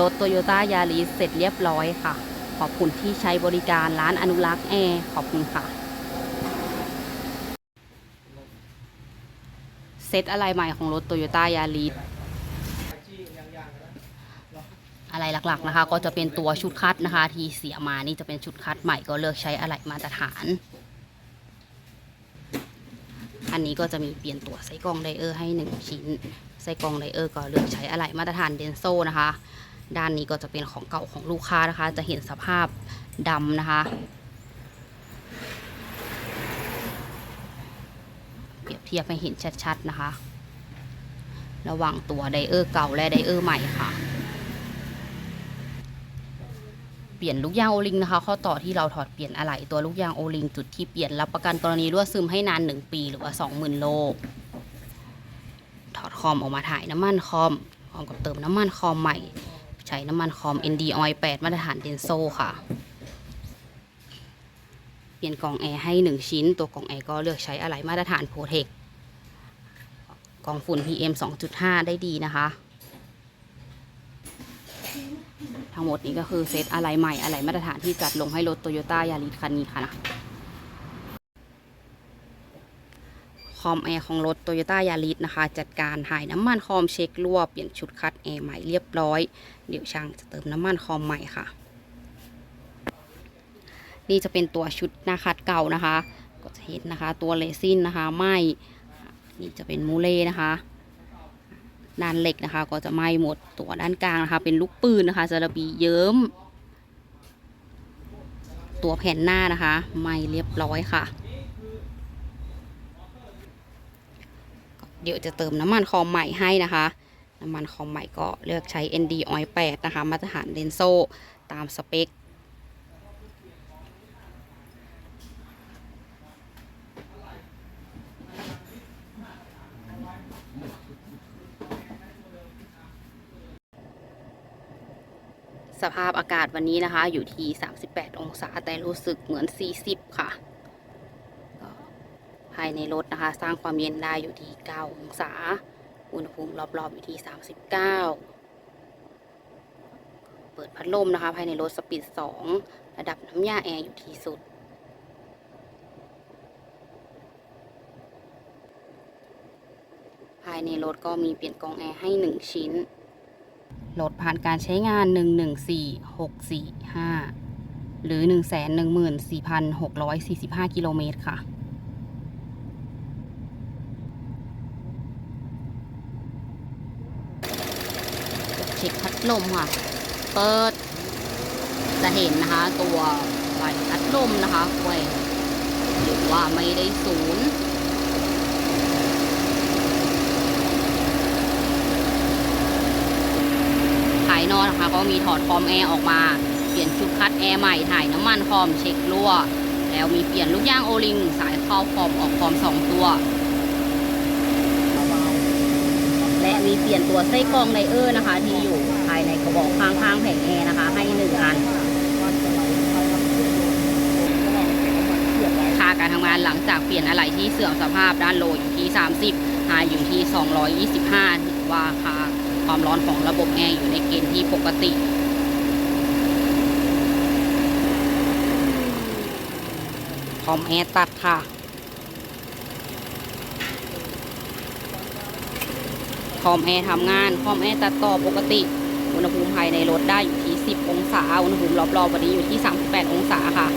รถโตโยต้ายาริสเสร็จเรียบร้อยค่ะ ขอบคุณที่ใช้บริการร้านอนุรักษ์แอร์ขอบคุณค่ะ เซตอะไรใหม่ของรถโตโยต้ายาริสอะไรหลักๆนะคะ ก็จะเป็นตัวชุดคัดนะคะ ที่เสียมานี่จะเป็นชุดคัดใหม่ก็เลือกใช้อะไหล่มาตรฐาน อันนี้ก็จะมีเปลี่ยนตัวไส้กรองไดเออร์ให้หนึ่งชิ้นไส้กรองไดเออร์ก็เลือกใช้อะไหล่มาตรฐานเดนโซนะคะ ด้านนี้ก็จะเป็นของเก่าของลูกค้านะคะ จะเห็นสภาพดำนะคะ เปรียบเทียบให้เห็นชัดๆนะคะ ระหว่างตัวไดเออร์เก่าและไดเออร์ใหม่ค่ะ เปลี่ยนลูกยางโอลิงนะคะ ข้อต่อที่เราถอดเปลี่ยนอะไหล่ตัวลูกยางโอลิงจุดที่เปลี่ยนรับประกันกรณีรั่วซึมให้นาน 1 ปีหรือว่า 20,000 โล ถอดคอมออกมาถ่ายน้ำมันคอมพร้อมกับเติมน้ำมันคอมใหม่ ใช้น้ำมันคอม ND Oil 8 มาตรฐานเดนโซค่ะ เปลี่ยนกล่องแอร์ให้ 1 ชิ้น ตัวกล่องแอร์ก็เลือกใช้อะไหล่มาตรฐานโปรเทคกล่องฝุ่น PM 2.5 ได้ดีนะคะ ทั้งหมดนี้ก็คือเซตอะไหล่ใหม่อะไหล่มาตรฐานที่จัดลงให้รถโตโยต้ายาริสคันนี้ค่ะนะ ค อมแอร์ของรถโตโยต้ายาริสนะคะ จัดการถ่ายน้ำมันคอมเช็ครั่วเปลี่ยนชุดคัดแอร์ใหม่เรียบร้อย เดี๋ยวช่างจะเติมน้ำมันคอมใหม่ค่ะ นี่จะเป็นตัวชุดหน้าคัดเก่านะคะ ก็จะเห็นนะคะ ตัวเลซินนะคะไหมนี่จะเป็นมูเล่นะคะด้านเหล็กนะคะ ก็จะไหม้หมดตัวด้านกลางนะคะ เป็นลูกปืนนะคะจะระบีเยิ้ม ตัวแผ่นหน้านะคะไหม้เรียบร้อยค่ะ เดี๋ยวจะเติมน้ำมันคอมใหม่ให้นะคะ น้ำมันคอมใหม่ก็เลือกใช้ ND Oil 8นะคะ มาตรฐานเดนโซตามสเปคสภาพอากาศวันนี้นะคะ อยู่ที่ 38 องศาแต่รู้สึกเหมือน 40 ค่ะ ภายในรถนะคะ สร้างความเย็นได้อยู่ที่ 9 องศา อุณหภูมิรอบๆอยู่ที่ 39 เปิดพัดลมนะคะ ภายในรถสปีด 2 ระดับน้ำยาแอร์อยู่ที่สุด ภายในรถก็มีเปลี่ยนกองแอร์ให้ 1 ชิ้นรถผ่านการใช้งาน 114645 หรือ 114,645 กิโลเมตรค่ะ ช็คพัดลมค่ะ เปิด จะเห็นนะคะ ตัวไฟพัดลมนะคะแกว่งหรือว่าไม่ได้ศูนย์ภายนอกนะคะ ก็มีถอดคอมแอร์ออกมา เปลี่ยนชุดคัดแอร์ใหม่ ถ่ายน้ำมันคอมเช็ครั่ว แล้วมีเปลี่ยนลูกย่างโอลิง สายเข้าคอมออกคอมสองตัว และมีเปลี่ยนตัวไส้กรองไดเออร์นะคะ ที่อยู่ภายในกระบอกข้างๆแผงแอร์นะคะ ให้หนึ่งอันค่าการทำงานหลังจากเปลี่ยนอะไหล่ที่เสื่อมสภาพด้านโลอยู่ที่ 30หาอยู่ที่ 225ถือว่าค่าความร้อนของระบบแอร์อยู่ในเกณฑ์ที่ปกติคอมแอร์ตัดค่ะ ค อมแอร์ทำงาน คอมแอร์ตัดต่อปกติ อุณหภูมิภายในรถได้อยู่ที่ 10 องศา อุณหภูมิรอบๆวันนี้อยู่ที่ 38 องศาค่ะ